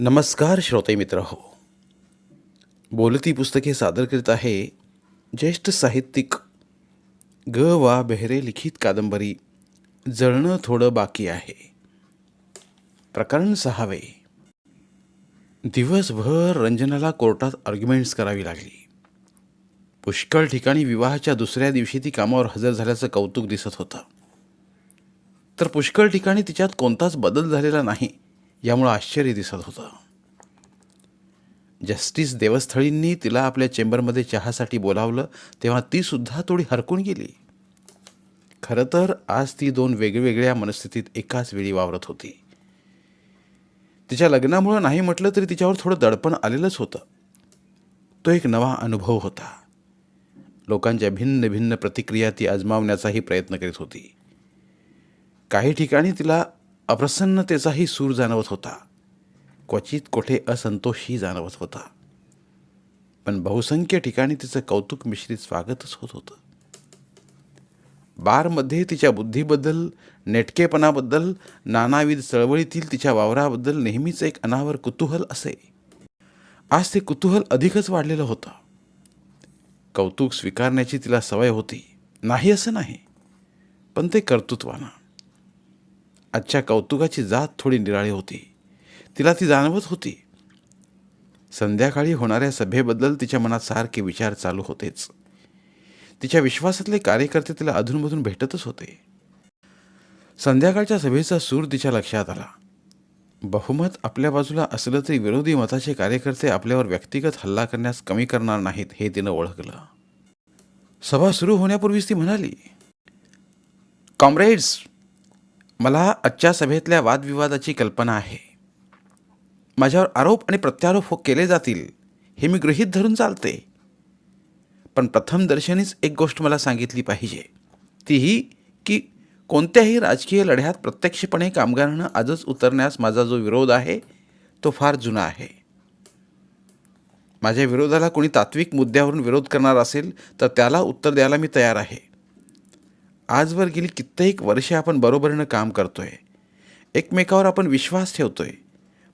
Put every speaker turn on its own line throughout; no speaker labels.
नमस्कार श्रोते मित्र हो. बोलती पुस्तके सादर करीत आहे ज्येष्ठ साहित्यिक ग वा बेहरे लिखित कादंबरी जळणं थोडं बाकी आहे. प्रकरण सहावे. दिवसभर रंजनाला कोर्टात आर्ग्युमेंट्स करावी लागली. पुष्कळ ठिकाणी विवाहाच्या दुसऱ्या दिवशी ती कामावर हजर झाल्याचं कौतुक दिसत होतं. तर पुष्कळ ठिकाणी तिच्यात कोणताच बदल झालेला नाही. यामुळं आश्चर्य दिसत होतं. जस्टिस देवस्थळींनी तिला आपल्या चेंबरमध्ये चहासाठी बोलावलं तेव्हा ती सुद्धा थोडी हरकून गेली. खरं तर आज ती दोन वेगवेगळ्या मनस्थितीत एकाच वेळी वावरत होती. तिच्या लग्नामुळं नाही म्हटलं तरी तिच्यावर थोडं दडपण आलेलंच होतं. तो एक नवा अनुभव होता. लोकांच्या भिन्न भिन्न प्रतिक्रिया ती आजमावण्याचाही प्रयत्न करीत होती. काही ठिकाणी तिला अप्रसन्नतेचाही सूर जाणवत होता. क्वचित कोठे असंतोषही जाणवत होता. पण बहुसंख्य ठिकाणी तिचं कौतुक मिश्रित स्वागतच होत होतं. बारमध्ये तिच्या बुद्धीबद्दल नेटकेपणाबद्दल नानाविध चळवळीतील तिच्या वावराबद्दल नेहमीच एक अनावर कुतूहल असे. आज ते कुतूहल अधिकच वाढलेलं होतं. कौतुक स्वीकारण्याची तिला सवय होती. नाही असं नाही. पण ते कर्तृत्वानं. आजच्या कौतुकाची जात थोडी निराळी होती. तिला ती जाणवत होती. संध्याकाळी होणाऱ्या सभेबद्दल तिच्या मनात सारखे विचार चालू होतेच. तिच्या विश्वासातले कार्यकर्ते तिला अधूनमधून भेटतच होते. संध्याकाळच्या सभेचा सूर तिच्या लक्षात आला. बहुमत आपल्या बाजूला असलं तरी विरोधी मताचे कार्यकर्ते आपल्यावर व्यक्तिगत हल्ला करण्यास कमी करणार नाहीत हे तिनं ओळखलं. सभा सुरू होण्यापूर्वीच ती म्हणाली कॉम्रेड्स मला आजच्या सभेतल्या वादविवादाची कल्पना आहे. माझ्यावर आरोप आणि प्रत्यारोप हो केले जातील हे मी गृहीत धरून चालते. पण प्रथमदर्शनीच एक गोष्ट मला सांगितली पाहिजे. तीही की कोणत्याही राजकीय लढ्यात प्रत्यक्षपणे कामगारांना आजच उतरण्यास माझा जो विरोध आहे तो फार जुना आहे. माझ्या विरोधाला कोणी तात्विक मुद्द्यावरून विरोध करणार असेल तर त्याला उत्तर द्यायला मी तयार आहे. आजवर गेली कित्येक वर्षे आपण बरोबरीनं काम करतोय. एकमेकावर आपण विश्वास ठेवतोय.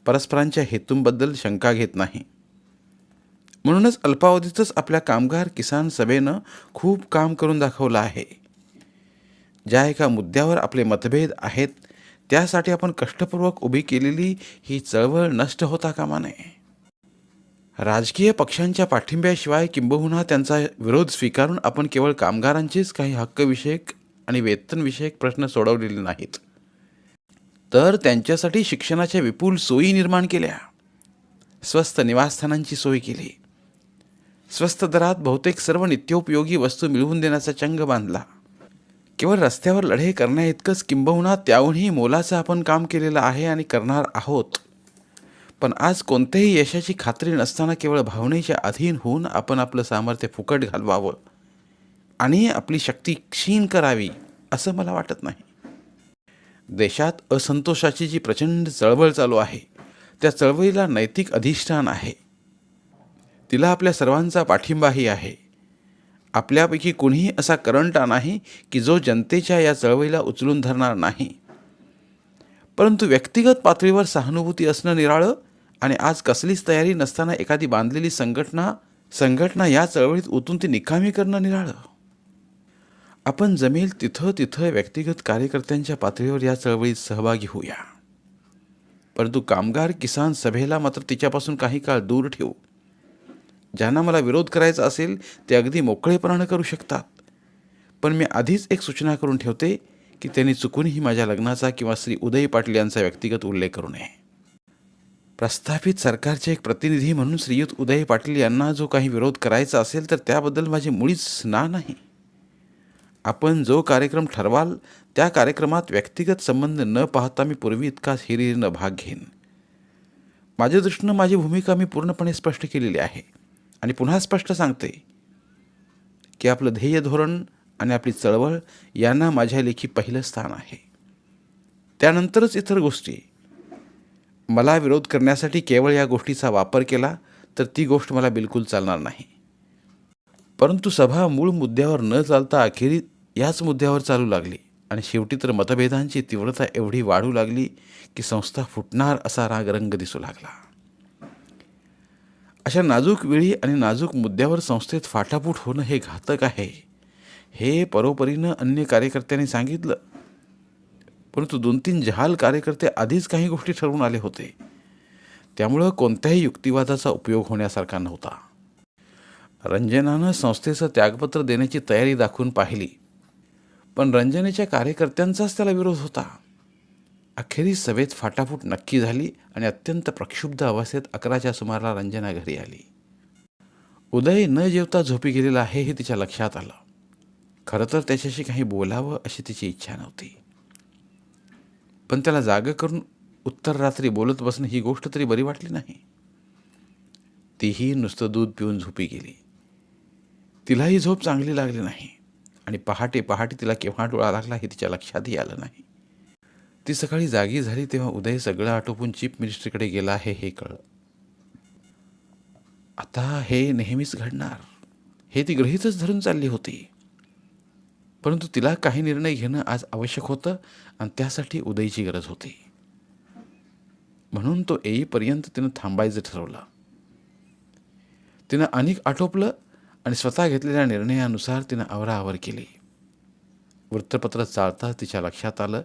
परस्परांच्या हेतूंबद्दल शंका घेत नाही. म्हणूनच अल्पावधीतच आपल्या कामगार किसान सभेनं खूप काम करून दाखवलं आहे. ज्या एका मुद्द्यावर आपले मतभेद आहेत त्यासाठी आपण कष्टपूर्वक उभी केलेली ही चळवळ नष्ट होता कामा नये. राजकीय पक्षांच्या पाठिंब्याशिवाय किंबहुना त्यांचा विरोध स्वीकारून आपण केवळ कामगारांचेच काही हक्कविषयक आणि वेतनविषयक प्रश्न सोडवलेले नाहीत. तर त्यांच्यासाठी शिक्षणाच्या विपुल सोयी निर्माण केल्या. स्वस्त निवासस्थानांची सोय केली. स्वस्त दरात बहुतेक सर्व नित्योपयोगी वस्तू मिळवून देण्याचा चंग बांधला. केवळ रस्त्यावर लढे करण्याइतकंच किंबहुना त्याहूनही मोलाचं आपण काम केलेलं आहे आणि करणार आहोत. पण आज कोणत्याही यशाची खात्री नसताना केवळ भावनेच्या अधीन होऊन आपण आपलं सामर्थ्य फुकट घालवावं. आणि आपली शक्ती क्षीण करावी असं मला वाटत नाही. देशात असंतोषाची जी प्रचंड चळवळ चालू आहे त्या चळवळीला नैतिक अधिष्ठान आहे. तिला आपल्या सर्वांचा पाठिंबाही आहे. आपल्यापैकी कुणीही असा करंटा नाही की जो जनतेच्या या चळवळीला उचलून धरणार नाही. परंतु व्यक्तिगत पातळीवर सहानुभूती असणं निराळं आणि आज कसलीच तयारी नसताना एखादी बांधलेली संघटना संघटना या चळवळीत उतून ती निकामी करणं निराळं. आपण जमेल तिथं तिथं व्यक्तिगत कार्यकर्त्यांच्या पातळीवर या चळवळीत सहभागी होऊया. परंतु कामगार किसान सभेला मात्र तिच्यापासून काही काळ दूर ठेवू. ज्यांना मला विरोध करायचा असेल ते अगदी मोकळेपणानं करू शकतात. पण मी आधीच एक सूचना करून ठेवते की त्यांनी चुकूनही माझ्या लग्नाचा किंवा श्री उदय पाटील यांचा व्यक्तिगत उल्लेख करू नये. प्रस्थापित सरकारचे एक प्रतिनिधी म्हणून श्रीयुत उदय पाटील यांना जो काही विरोध करायचा असेल तर त्याबद्दल माझी मुळीच ना नाही. आपण जो कार्यक्रम ठरवाल त्या कार्यक्रमात व्यक्तिगत संबंध न पाहता मी पूर्वी इतकाच हिरिरीनं भाग घेईन. माझ्या दृष्टीनं माझी भूमिका मी पूर्णपणे स्पष्ट केलेली आहे. आणि पुन्हा स्पष्ट सांगते की आपलं ध्येय धोरण आणि आपली चळवळ यांना माझ्या लेखी पहिलं स्थान आहे. त्यानंतरच इतर गोष्टी. मला विरोध करण्यासाठी केवळ या गोष्टीचा वापर केला तर ती गोष्ट मला बिलकुल चालणार नाही. परंतु सभा मूळ मुद्द्यावर न चालता अखेरीत याच मुद्द्यावर चालू लागली. आणि शेवटी तर मतभेदांची तीव्रता एवढी वाढू लागली की संस्था फुटणार असा राग रंग दिसू लागला. अशा नाजूक वेळी आणि नाजूक मुद्द्यावर संस्थेत फाटाफूट होणं हे घातक आहे. हे परोपरीनं अन्य कार्यकर्त्यांनी सांगितलं. परंतु दोन तीन जहाल कार्यकर्ते आधीच काही गोष्टी ठरवून आले होते. त्यामुळं कोणत्याही युक्तिवादाचा उपयोग होण्यासारखा नव्हता. रंजनानं संस्थेचं त्यागपत्र देण्याची तयारी दाखवून पाहिली. पण रंजनेच्या कार्यकर्त्यांचाच त्याला विरोध होता. अखेरीस सभेत फाटाफूट नक्की झाली आणि अत्यंत प्रक्षुब्ध अवस्थेत अकराच्या सुमाराला रंजना घरी आली. उदय न जेवता झोपी गेलेला आहे हे तिच्या लक्षात आलं. खरं तर त्याच्याशी काही बोलावं अशी तिची इच्छा नव्हती. पण त्याला जाग करून उत्तर रात्री बोलत बसणं ही गोष्ट तरी बरी वाटली नाही. तीही नुसतं दूध पिऊन झोपी गेली. तिलाही झोप चांगली लागली नाही. आणि पहाटे पहाटे तिला केव्हा डोळा लागला हे तिच्या लक्षातही आलं नाही. ती सकाळी जागी झाली तेव्हा उदय सगळं आटोपून चीफ मिनिस्टरकडे गेला आहे हे कळलं. आता हे नेहमीच घडणार. हे ती गृहीतच धरून चालली होती. परंतु तिला काही निर्णय घेणं आज आवश्यक होतं आणि त्यासाठी उदयची गरज होती. म्हणून तो येईपर्यंत तिनं थांबायचं ठरवलं. तिनं अनेक आटोपलं आणि स्वतः घेतलेल्या निर्णयानुसार तिनं आवराआवर केली. वृत्तपत्र चालता तिच्या लक्षात आलं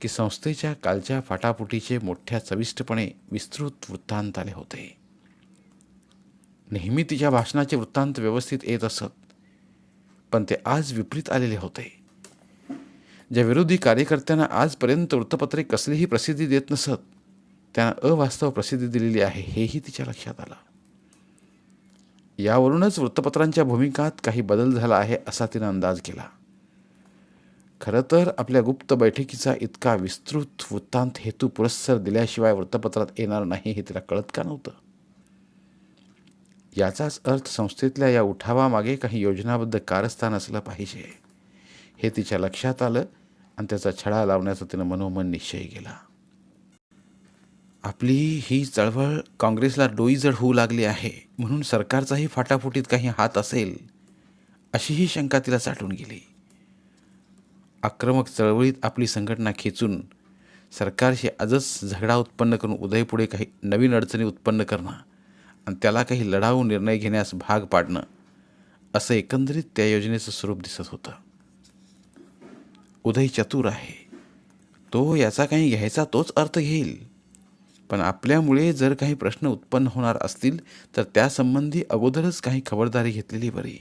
की संस्थेच्या कालच्या फाटाफुटीचे मोठ्या चविष्टपणे विस्तृत वृत्तांत आले होते. नेहमी तिच्या भाषणाचे वृत्तांत व्यवस्थित येत असत पण ते आज विपरीत आलेले होते. ज्या विरोधी कार्यकर्त्यांना आजपर्यंत वृत्तपत्रे कसलीही प्रसिद्धी देत नसत त्यांना अवास्तव प्रसिद्धी दिलेली आहे हेही तिच्या लक्षात आलं. यावरूनच वृत्तपत्रांच्या भूमिकात काही बदल झाला आहे असा तिनं अंदाज केला. खरं तर आपल्या गुप्त बैठकीचा इतका विस्तृत वृत्तांत हेतू पुरस्सर दिल्याशिवाय वृत्तपत्रात येणार नाही हे तिला कळत का नव्हतं? याचाच अर्थ संस्थेतल्या या उठावामागे काही योजनाबद्ध कारस्थान असलं पाहिजे. हे तिच्या लक्षात आलं आणि त्याचा छडा लावण्याचा तिनं मनोमन निश्चय केला. आपली ही चळवळ काँग्रेसला डोईजड होऊ लागली आहे म्हणून सरकारचाही फाटाफुटीत काही हात असेल अशीही शंका तिला साठून गेली. आक्रमक चळवळीत आपली संघटना खेचून सरकारशी आजच झगडा उत्पन्न करून उदयपुढे काही नवीन अडचणी उत्पन्न करणं आणि त्याला काही लढाऊ निर्णय घेण्यास भाग पाडणं असं एकंदरीत त्या योजनेचं स्वरूप दिसत होतं. उदय चतुर आहे. तो याचा काही घ्यायचा तोच अर्थ घेईल. पण आपल्यामुळे जर काही प्रश्न उत्पन्न होणार असतील तर त्यासंबंधी अगोदरच काही खबरदारी घेतलेली बरी.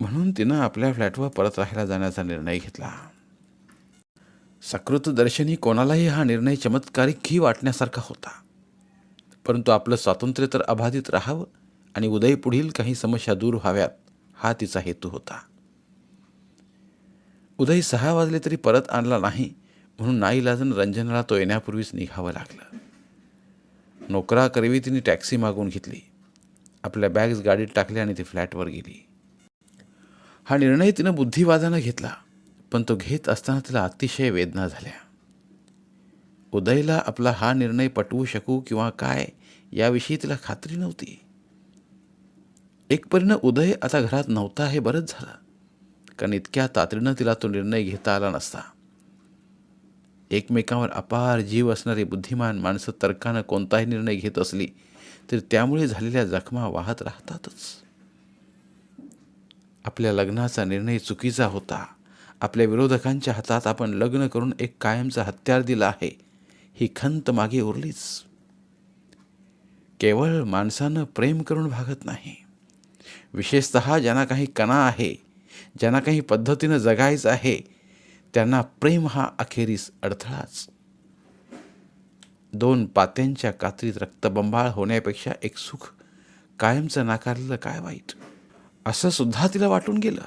म्हणून तिनं आपल्या फ्लॅटवर परत राहायला जाण्याचा निर्णय घेतला. सकृतदर्शनी कोणालाही हा निर्णय चमत्कारिकही वाटण्यासारखा होता. परंतु आपलं स्वातंत्र्य तर अबाधित राहावं आणि उदय पुढील काही समस्या दूर व्हाव्यात हा तिचा हेतू होता. उदय सहा वाजले तरी परत आणला नाही म्हणून नाईलाजन रंजनाला तो येण्यापूर्वीच निघावं लागलं. नोकराकरवी तिने टॅक्सी मागून घेतली. आपल्या बॅग्स गाडीत टाकल्या आणि ती फ्लॅटवर गेली. हा निर्णय तिनं बुद्धिवादानं घेतला पण तो घेत असताना तिला अतिशय वेदना झाल्या. उदयला आपला हा निर्णय पटवू शकू किंवा काय याविषयी तिला खात्री नव्हती. एकपरीनं उदय आता घरात नव्हता हे बरंच झालं कारण इतक्या तातडीनं तिला तो निर्णय घेता आला नसता. एकमेकांवर अपार जीव असणारी बुद्धिमान माणसं तर्कानं कोणताही निर्णय घेत असली तरी त्यामुळे झालेल्या जखमा वाहत राहतातच. आपल्या लग्नाचा निर्णय चुकीचा होता. आपल्या विरोधकांच्या हातात आपण लग्न करून एक कायमचा हत्यार दिला आहे. ही खंत मागे उरलीच. केवळ माणसानं प्रेम करून भागत नाही. विशेषत ज्यांना काही कणा आहे ज्यांना काही पद्धतीनं जगायचं आहे त्यांना प्रेम हा अखेरीस अडथळाच. दोन पात्यांच्या कात्रीत रक्तबंबाळ होण्यापेक्षा एक सुख कायमचं नाकारलेलं काय वाईट? असं सुद्धा तिला वाटून गेलं.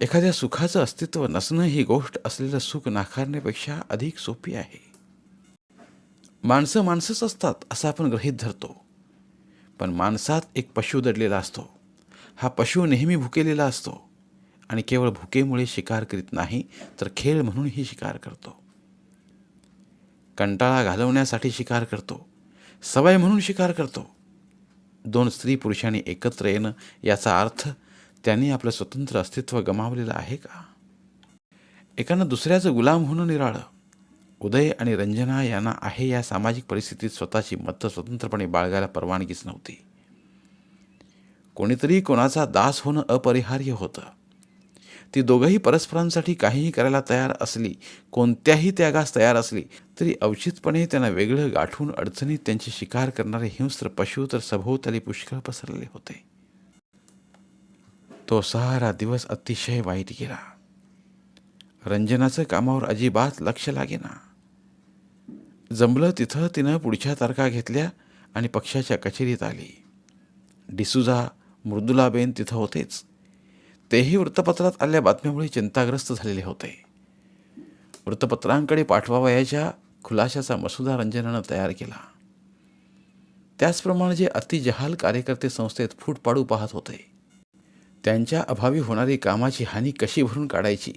एखाद्या सुखाचं अस्तित्व नसणं ही गोष्ट असलेलं सुख नाकारण्यापेक्षा अधिक सोपी आहे. माणसं माणसंच असतात असं आपण गृहीत धरतो. पण माणसात एक पशु दडलेला असतो. हा पशु नेहमी भुकेलेला असतो. आणि केवळ भुकेमुळे शिकार करीत नाही तर खेळ म्हणूनही शिकार करतो. कंटाळा घालवण्यासाठी शिकार करतो. सवय म्हणून शिकार करतो. दोन स्त्री पुरुषांनी एकत्र येणं याचा अर्थ त्यांनी आपलं स्वतंत्र अस्तित्व गमावलेलं आहे का? एकानं दुसऱ्याचं गुलाम होणं निराळं. उदय आणि रंजना यांना आहे या सामाजिक परिस्थितीत स्वतःची मतं स्वतंत्रपणे बाळगायला परवानगीच नव्हती. कोणीतरी कोणाचा दास होणं अपरिहार्य होतं. ती दोघंही परस्परांसाठी काहीही करायला तयार असली कोणत्याही त्यागास तयार असली तरी अवचितपणे त्यांना वेगळं गाठून अडचणीत त्यांची शिकार करणारे हिंस्र पशु तर सभोवताली पुष्कळ पसरलेले होते. तो सारा दिवस अतिशय वाईट गेला. रंजनाचं कामावर अजिबात लक्ष लागेना. जमलं तिथं तिनं पुढच्या तारखा घेतल्या आणि पक्षाच्या कचेरीत आली. डिसुजा मृदुलाबेन तिथं होतेच. तेही वृत्तपत्रात आलेल्या बातम्यामुळे चिंताग्रस्त झालेले होते. वृत्तपत्रांकडे पाठवावयाच्या खुलाशाचा मसुदा रंजनानं तयार केला. त्याचप्रमाणे जे अतिजहाल कार्यकर्ते संस्थेत फूट पाडू पाहत होते त्यांच्या अभावी होणारी कामाची हानी कशी भरून काढायची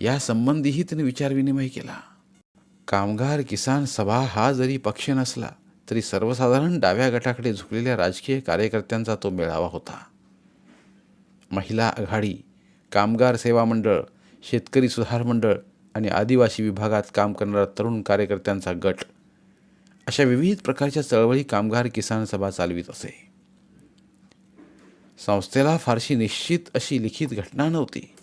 यासंबंधीही तिने विचारविनिमय केला. कामगार किसान सभा हा जरी पक्ष नसला तरी सर्वसाधारण डाव्या गटाकडे झुकलेल्या राजकीय कार्यकर्त्यांचा तो मेळावा होता. महिला आघाडी कामगार सेवा मंडळ शेतकरी सुधार मंडळ आणि आदिवासी विभागात काम करणारा तरुण कार्यकर्त्यांचा गट. अशा विविध प्रकारच्या चळवळी कामगार किसान सभा चालवित असे. संस्थेला फारशी निश्चित अशी लिखित घटना नव्हती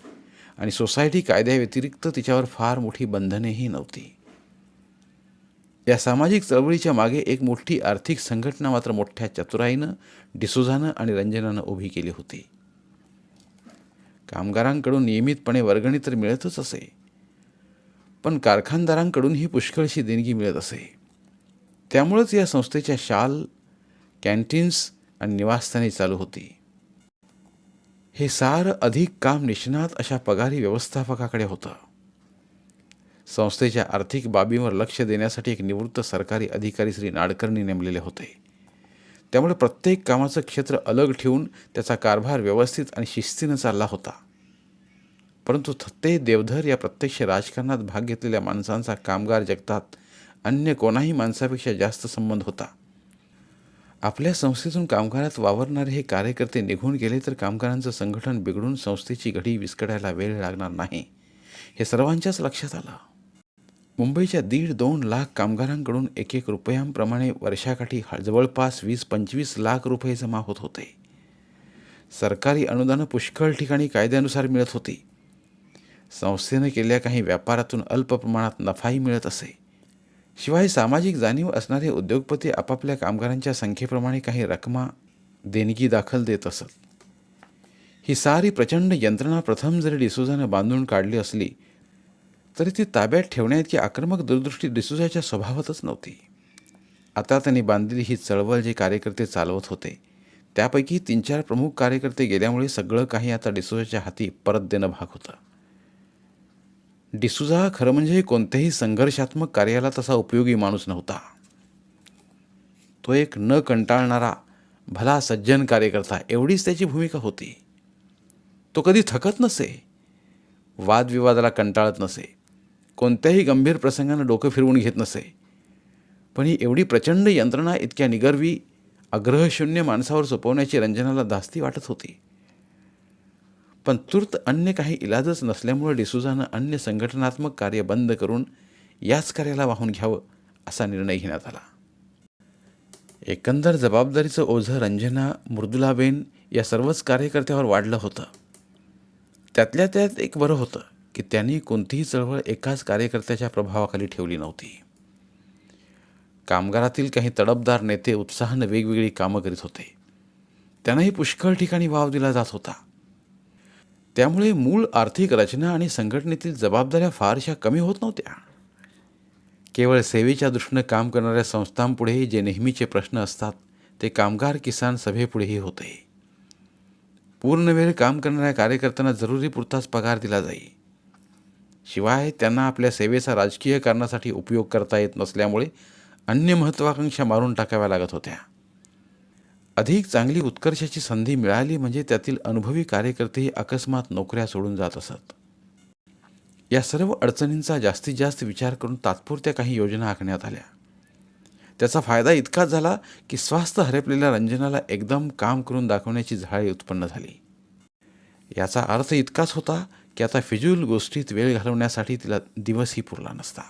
आणि सोसायटी कायद्याव्यतिरिक्त तिच्यावर फार मोठी बंधनेही नव्हती. या सामाजिक चळवळीच्या मागे एक मोठी आर्थिक संघटना मात्र मोठ्या चतुराईनं डिसोझानं आणि रंजनानं उभी केली होती. कामगारांकडून नियमितपणे वर्गणी तर मिळतच असे. पण कारखानदारांकडूनही पुष्कळशी देणगी मिळत असे. त्यामुळंच या संस्थेच्या शाल कॅन्टीन्स आणि निवासस्थाने चालू होती. हे सारं अधिक काम निष्णात अशा पगारी व्यवस्थापकाकडे होतं. संस्थेच्या आर्थिक बाबींवर लक्ष देण्यासाठी एक निवृत्त सरकारी अधिकारी श्री नाडकर्णी नेमलेले होते. त्यामुळे प्रत्येक कामाचं क्षेत्र अलग ठेवून त्याचा कारभार व्यवस्थित आणि शिस्तीनं चालला होता. परंतु थत्ते देवधर या प्रत्यक्ष राजकारणात भाग घेतलेल्या माणसांचा कामगार जगतात. अन्य कोणाही माणसापेक्षा जास्त संबंध होता. आपल्या संस्थेतून कामगारात वावरणारे हे कार्यकर्ते निघून गेले तर कामगारांचं संघटन बिघडून संस्थेची घडी विस्कडायला वेळ लागणार नाही. हे सर्वांच्याच लक्षात आलं. मुंबईच्या दीड दोन लाख कामगारांकडून एक एक रुपयांप्रमाणे वर्षाकाठी जवळपास वीस पंचवीस लाख रुपये जमा होत होते. सरकारी अनुदानं पुष्कळ ठिकाणी कायद्यानुसार मिळत होती. संस्थेनं केलेल्या काही व्यापारातून अल्प प्रमाणात नफाही मिळत असे. शिवाय सामाजिक जाणीव असणारे उद्योगपती आपापल्या कामगारांच्या संख्येप्रमाणे काही रकमा देणगी दाखल देत असत. ही सारी प्रचंड यंत्रणा प्रथम जरी डिसोजानं बांधून काढली असली तरी ती ताब्यात ठेवण्याइतकी आक्रमक दूरदृष्टी डिसुजाच्या स्वभावातच नव्हती. आता त्यांनी बांधलेली ही चळवळ जे कार्यकर्ते चालवत होते त्यापैकी तीन चार प्रमुख कार्यकर्ते गेल्यामुळे सगळं काही आता डिसुजाच्या हाती परत देणं भाग होतं. डिसुजा खरं म्हणजे कोणत्याही संघर्षात्मक कार्याला तसा उपयोगी माणूस नव्हता. तो एक न कंटाळणारा भला सज्जन कार्यकर्ता एवढीच त्याची भूमिका होती. तो कधी थकत नसे वादविवादाला कंटाळत नसे कोणत्याही गंभीर प्रसंगानं डोकं फिरवून घेत नसे. पण ही एवढी प्रचंड यंत्रणा इतक्या निगर्वी आग्रहशून्य माणसावर सोपवण्याची रंजनाला धास्ती वाटत होती. पण तूर्त अन्य काही इलाजच नसल्यामुळे डिसुजानं अन्य संघटनात्मक कार्य बंद करून याच कार्याला वाहून घ्यावं असा निर्णय घेण्यात आला. एकंदर जबाबदारीचं ओझं रंजना मृदुलाबेन या सर्वच कार्यकर्त्यावर वाढलं होतं. त्यातल्या त्यात एक बरं होतं. की त्यांनी कोणतीही चळवळ एकाच कार्यकर्त्याच्या प्रभावाखाली ठेवली नव्हती. कामगारातील काही तडपदार नेते उत्साहानं वेगवेगळी कामं करीत होते. त्यांनाही पुष्कळ ठिकाणी वाव दिला जात होता. त्यामुळे मूळ आर्थिक रचना आणि संघटनेतील जबाबदाऱ्या फारशा कमी होत नव्हत्या. केवळ सेवेच्या दृष्टीनं काम करणाऱ्या संस्थांपुढेही जे नेहमीचे प्रश्न असतात ते कामगार किसान सभेपुढेही होते. पूर्णवेळ काम करणाऱ्या कार्यकर्त्यांना जरुरी पुरताच पगार दिला जाई. शिवाय त्यांना आपल्या सेवेचा राजकीय कारणासाठी उपयोग करता येत नसल्यामुळे अन्य महत्त्वाकांक्षा मारून टाकाव्या लागत होत्या. अधिक चांगली उत्कर्षाची संधी मिळाली म्हणजे त्यातील अनुभवी कार्यकर्तेही अकस्मात नोकऱ्या सोडून जात असत. या सर्व अडचणींचा जास्तीत जास्त विचार करून तात्पुरत्या काही योजना आखण्यात आल्या. त्याचा फायदा इतकाच झाला की स्वास्थ्य हरपलेल्या रंजनाला एकदम काम करून दाखवण्याची झाळी उत्पन्न झाली. याचा अर्थ इतकाच होता की आता फिजूल गोष्टीत वेळ घालवण्यासाठी तिला दिवसही पुरला नसता.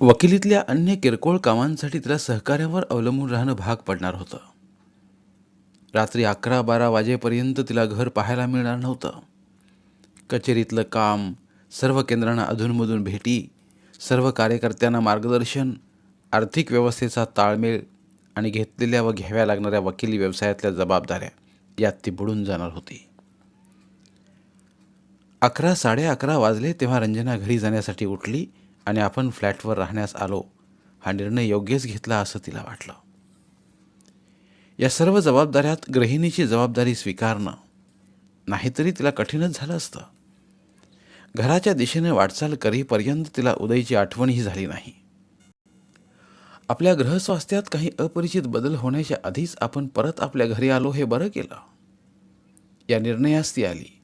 वकिलीतल्या अन्य किरकोळ कामांसाठी तिला सहकार्यावर अवलंबून राहणं भाग पडणार होतं. रात्री अकरा बारा वाजेपर्यंत तिला घर पाहायला मिळणार नव्हतं. कचेरीतलं काम सर्व केंद्रांना अधूनमधून भेटी सर्व कार्यकर्त्यांना मार्गदर्शन आर्थिक व्यवस्थेचा ताळमेळ आणि घेतलेल्या व घ्याव्या लागणाऱ्या वकिली व्यवसायातल्या जबाबदाऱ्या. यात ती बुडून जाणार होती. अकरा साडे अकरा वाजले तेव्हा रंजना घरी जाण्यासाठी उठली आणि आपण फ्लॅटवर राहण्यास आलो. हा निर्णय योग्यच घेतला असं तिला वाटलं. या सर्व जबाबदाऱ्यात गृहिणीची जबाबदारी स्वीकारणं नाहीतरी तिला कठीणच झालं असतं. घराच्या दिशेने वाटचाल करीपर्यंत तिला उदयची आठवणही झाली नाही. आपल्या ग्रहस्वास्थ्यात काही अपरिचित बदल होण्याच्या आधीच आपण परत आपल्या घरी आलो हे बरं केलं. या निर्णयास ती आली.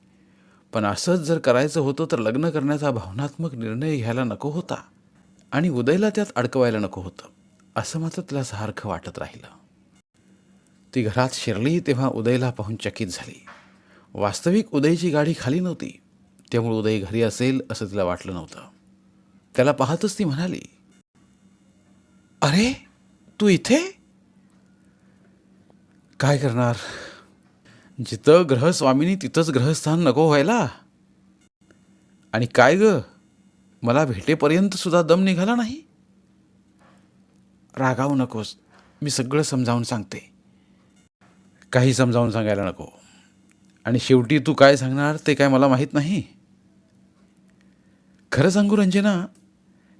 पण असंच जर करायचं होतं तर लग्न करण्याचा भावनात्मक निर्णय घ्यायला नको होता आणि उदयला त्यात अडकवायला नको होतं असं मात्र तिला सारखं वाटत राहिलं. ती घरात शिरली तेव्हा उदयला पाहून चकित झाली. वास्तविक उदयची गाडी खाली नव्हती त्यामुळे उदय घरी असेल असं तिला वाटलं नव्हतं. त्याला पाहतच ती म्हणाली अरे तू इथे? काय करणार? जिथं ग्रहस्वामिनी तिथंच ग्रहस्थान नको व्हायला. आणि काय ग? मला भेटेपर्यंत सुद्धा दम निघाला नाही? रागावू नकोस. मी सगळं समजावून सांगते. काही समजावून सांगायला नको. आणि शेवटी तू काय सांगणार ते काय मला माहीत नाही. खरं सांगू रंजना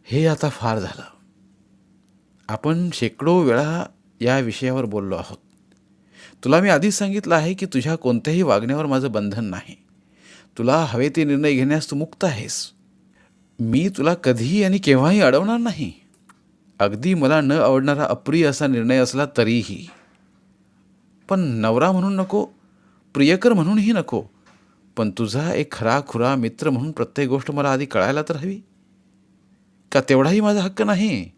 हे आता फार झालं. आपण शेकडो वेळा या विषयावर बोललो आहोत. तुला मी आधीच सांगितलं आहे की तुझ्या कोणत्याही वागण्यावर माझं बंधन नाही. तुला हवे ते निर्णय घेण्यास तू मुक्त आहेस. मी तुला कधीही आणि केव्हाही अडवणार नाही. अगदी मला न आवडणारा अप्रिय असा निर्णय असला तरीही. पण नवरा म्हणून नको प्रियकर म्हणूनही नको. पण तुझा एक खरा खुरा मित्र म्हणून प्रत्येक गोष्ट मला आधी कळायला तर हवी. का तेवढाही माझा हक्क नाही?